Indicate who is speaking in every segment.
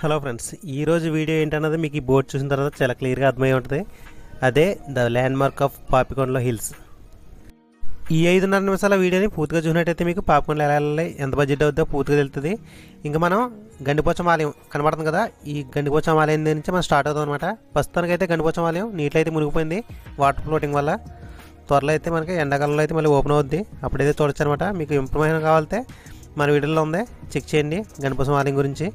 Speaker 1: Hello friends ఈరోజు video ఏంటన్నది మీకు ఈ బోర్డు చూసిన తర్వాత చాలా క్లియర్గా అర్థమై ఉంటుంది. అదే ద ల్యాండ్ మార్క్ ఆఫ్ పాపికొండలో హిల్స్ ఈ ఐదున్నర నిమిషాల వీడియోని పూర్తిగా చూసినట్టయితే మీకు పాపికొండలు ఎలా వెళ్ళాలి ఎంత బడ్జెట్ అవుతుందో పూర్తిగా తెలుస్తుంది ఇంకా మనం గండిపోచం ఆలయం కనబడుతుంది కదా ఈ గండిపోచం ఆలయం నుంచి మనం స్టార్ట్ అవుతాం అనమాట ప్రస్తుతానికి అయితే గండిపోచం ఆలయం నీటిలో అయితే మునిగిపోయింది వాటర్ ఫ్లోటింగ్ వల్ల. త్వరలో అయితే మనకి ఎండాకాలంలో అయితే మళ్ళీ ఓపెన్ అవుద్ది. అప్పుడైతే చూడొచ్చు అనమాట మీకు ఇన్ఫర్మేషన్ కావాలంటే మన వీడియోలో ఉంది. చెక్ చేయండి గణపతి ఆలయం గురించి.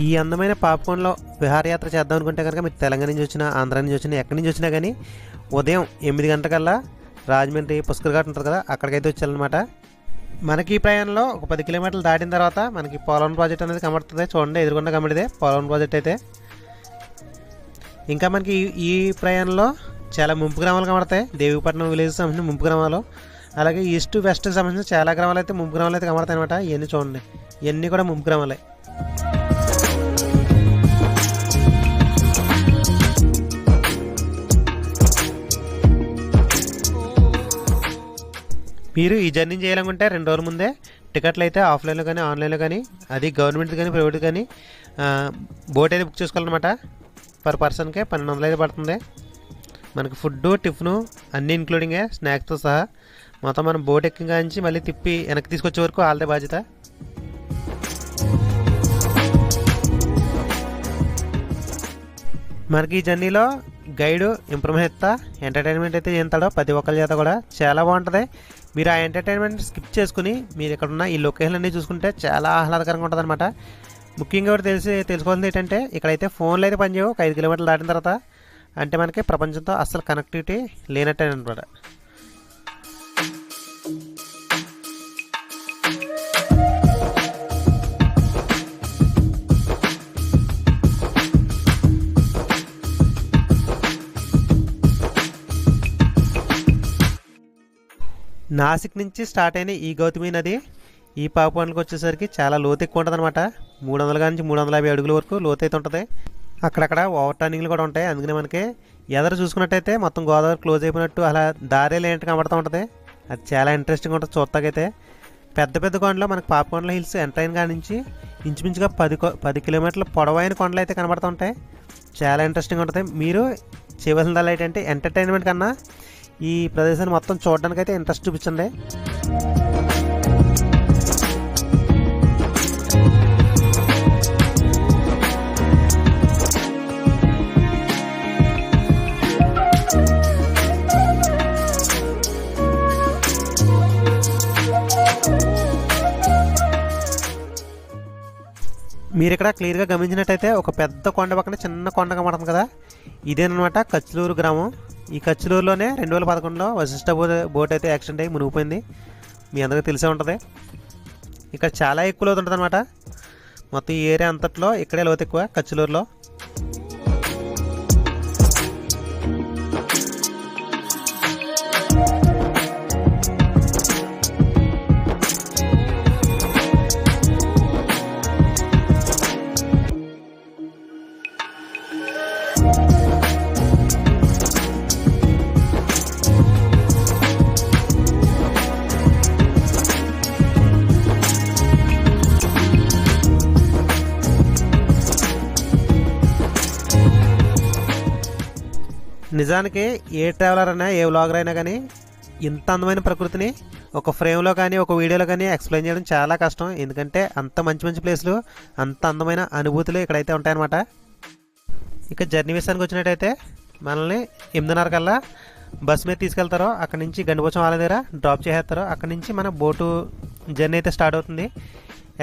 Speaker 1: ఈ అందమైన పాపకొండలో విహారయాత్ర చేద్దాం అనుకుంటే కనుక మీరు తెలంగాణ నుంచి వచ్చినా ఆంధ్ర నుంచి వచ్చినా ఎక్కడి నుంచి వచ్చినా కానీ ఉదయం ఎనిమిది గంటలకల్లా రాజమండ్రి పుష్కర్ ఘాట్ ఉంటుంది కదా అక్కడికైతే వచ్చారనమాట మనకి ఈ ప్రయాణంలో ఒక పది కిలోమీటర్లు దాటిన తర్వాత మనకి పోలవరం ప్రాజెక్ట్ అనేది కనబడుతుంది. చూడండి ఎదురుకుండా కనబడితే పోలవరం ప్రాజెక్ట్ అయితే. ఇంకా మనకి ఈ- ఈ ప్రయాణంలో చాలా ముంపు గ్రామాలు కనబడతాయి. దేవిపట్నం విలేజ్ సంబంధించిన ముంపు గ్రామాలు. అలాగే ఈస్ట్ వెస్ట్కి సంబంధించిన చాలా గ్రామాలు అయితే ముంపు గ్రామాలు అయితే కనబడతాయి అనమాట ఇవన్నీ చూడండి. ఇవన్నీ కూడా ముంపు గ్రామాలే. మీరు ఈ జర్నీ చేయాలనుకుంటే రెండు రోజుల ముందే టికెట్లు అయితే ఆఫ్లైన్లో కానీ ఆన్లైన్లో కానీ అది గవర్నమెంట్ కానీ ప్రైవేట్ కానీ బోట్ అయితే బుక్ చేసుకోవాలన్నమాట. పర్ పర్సన్కే పన్నెండు వందలు అయితే పడుతుంది. మనకు ఫుడ్ టిఫిను అన్నీ ఇంక్లూడింగే స్నాక్స్తో సహా. మొత్తం మనం బోట్ ఎక్కించి మళ్ళీ తిప్పి వెనక్కి తీసుకొచ్చే వరకు వాళ్ళదే బాధ్యత. మనకి ఈ జర్నీలో గైడ్ ఇంప్రూవ్మెంట్ ఇస్తా ఎంటర్టైన్మెంట్ అయితే చేస్తాడో ప్రతి ఒక్కరి చేత కూడా. చాలా బాగుంటుంది. మీరు ఆ ఎంటర్టైన్మెంట్ స్కిప్ చేసుకుని మీరు ఇక్కడ ఉన్న ఈ లొకేషన్ అన్నీ చూసుకుంటే చాలా ఆహ్లాదకరంగా ఉంటుందన్నమాట. ముఖ్యంగా కూడా తెలిసి తెలుసుకోవాల్సింది ఏంటంటే ఇక్కడైతే ఫోన్లు అయితే పనిచేయవు. ఒక ఐదు కిలోమీటర్లు దాటిన తర్వాత అంటే మనకి ప్రపంచంతో అస్సలు కనెక్టివిటీ లేనట్టే నాసిక్ నుంచి స్టార్ట్ అయిన ఈ గౌతమి నది. ఈ పాపండ్లకు వచ్చేసరికి చాలా లోతు ఎక్కువ ఉంటుంది అనమాట మూడు వందల నుంచి మూడు వందల యాభై అడుగుల వరకు లోతు అయితే ఉంటుంది. అక్కడక్కడ ఓవర్ టర్నింగ్లు కూడా ఉంటాయి. అందుకని మనకి ఎదరు చూసుకున్నట్టయితే మొత్తం గోదావరి క్లోజ్ అయిపోయినట్టు అలా దారేలు ఏంటి కనబడుతూ ఉంటుంది. అది చాలా ఇంట్రెస్టింగ్ ఉంటుంది చూస్తాకైతే పెద్ద పెద్ద కొండలో మనకి పాపకొండల హిల్స్ ఎంటర్ అయిన కాడి నుంచి ఇంచుమించుగా పది పది కిలోమీటర్ల పొడవైన కొండలు అయితే కనబడుతూ ఉంటాయి. చాలా ఇంట్రెస్టింగ్ ఉంటుంది. మీరు చేయవలసిందల్లా ఏంటంటే ఎంటర్టైన్మెంట్ కన్నా ఈ ప్రదేశాన్ని మొత్తం చూడడానికి అయితే ఇంట్రెస్ట్ చూపించండి. మీరు ఇక్కడ క్లియర్గా గమనించినట్టయితే ఒక పెద్ద కొండ పక్కన చిన్న కొండ కనబడుతుంది కదా? ఇదేనమాట కచ్లూరు గ్రామం. ఈ కచ్లూరులోనే రెండు వేల పదకొండులో వశిష్ట బోట్ బోట్ అయితే యాక్సిడెంట్ అయ్యి మునిగిపోయింది. మీ అందరికీ తెలిసే ఉంటుంది. ఇక్కడ చాలా ఎక్కువ లోతు ఉంటుంది అనమాట మొత్తం ఈ ఏరియా అంతట్లో ఇక్కడే లోతు ఎక్కువ కచ్చలూరులో నిజానికి ఏ ట్రావెలర్ అయినా ఏ వ్లాగర్ అయినా కానీ ఇంత అందమైన ప్రకృతిని ఒక ఫ్రేమ్లో కానీ ఒక వీడియోలో కానీ ఎక్స్ప్లెయిన్ చేయడం చాలా కష్టం. ఎందుకంటే అంత మంచి మంచి ప్లేస్లు అంత అందమైన అనుభూతులు ఇక్కడైతే ఉంటాయన్నమాట. ఇక జర్నీ విషయానికి వచ్చినట్టయితే మనల్ని ఎనిమిదిన్నర కల్లా బస్ మీద తీసుకెళ్తారో అక్కడ నుంచి గండిపోచం వాళ్ళ దగ్గర డ్రాప్ చేసేస్తారో అక్కడ నుంచి మన బోటు జర్నీ అయితే స్టార్ట్ అవుతుంది.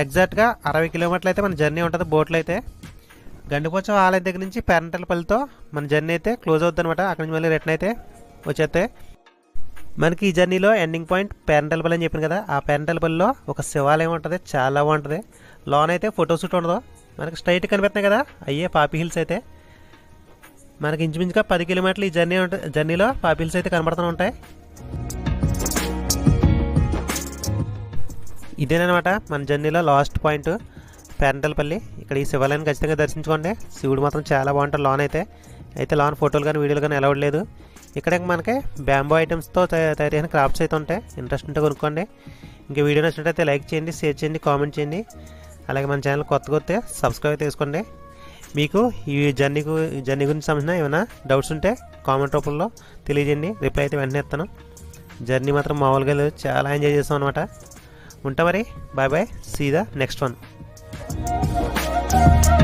Speaker 1: ఎగ్జాక్ట్గా అరవై కిలోమీటర్లు అయితే మన జర్నీ ఉంటుంది బోట్లో అయితే. గండిపోచం ఆలయం దగ్గర నుంచి పేరంటలపల్లితో మన జర్నీ అయితే క్లోజ్ అవుతుంది అనమాట అక్కడి నుంచి మళ్ళీ రిటర్న్ అయితే వచ్చేస్తే. మనకి ఈ జర్నీలో ఎండింగ్ పాయింట్ పేరంటలపల్లి అని చెప్పాను కదా. ఆ పేరంటలపల్లిలో ఒక శివాలయం ఉంటుంది. చాలా బాగుంటుంది. లోన్ అయితే ఫోటోషూట్ ఉండదు. మనకి స్ట్రైట్ కనిపిస్తున్నాయి కదా. అయ్యే పాపి హిల్స్ అయితే. మనకి ఇంచుమించుగా పది కిలోమీటర్లు ఈ జర్నీ జర్నీలో పాపి హిల్స్ అయితే కనబడుతూ ఉంటాయి. ఇదేనమాట మన జర్నీలో లాస్ట్ పాయింట్. పేరంటలపల్లి. ఇక్కడ ఈ శివాలయాన్ని ఖచ్చితంగా దర్శించుకోండి. శివుడు మాత్రం చాలా బాగుంటుంది లోన్ అయితే. అయితే లోన్ ఫోటోలు కానీ వీడియోలు కానీ అలౌడ్ లేదు. ఇక్కడ మనకి బ్యాంబో ఐటమ్స్తో తయారు చేసిన క్రాఫ్ట్స్ అయితే ఉంటాయి. ఇంట్రెస్ట్ ఉంటే కొనుక్కోండి. ఇంకా వీడియో నచ్చినట్టయితే లైక్ చేయండి షేర్ చేయండి కామెంట్ చేయండి. అలాగే మన ఛానల్ కొత్తగా వస్తే సబ్స్క్రైబ్ చేసుకోండి. మీకు ఈ జర్నీ జర్నీ గురించి సంబంధించిన ఏమైనా డౌట్స్ ఉంటే కామెంట్ రూపంలో తెలియజేయండి. రిప్లై అయితే వెంటనే ఇస్తాను. జర్నీ మాత్రం మామూలుగా లేదు. చాలా ఎంజాయ్ చేస్తాం అనమాట ఉంటా మరి. Bye bye see the next one Thank you.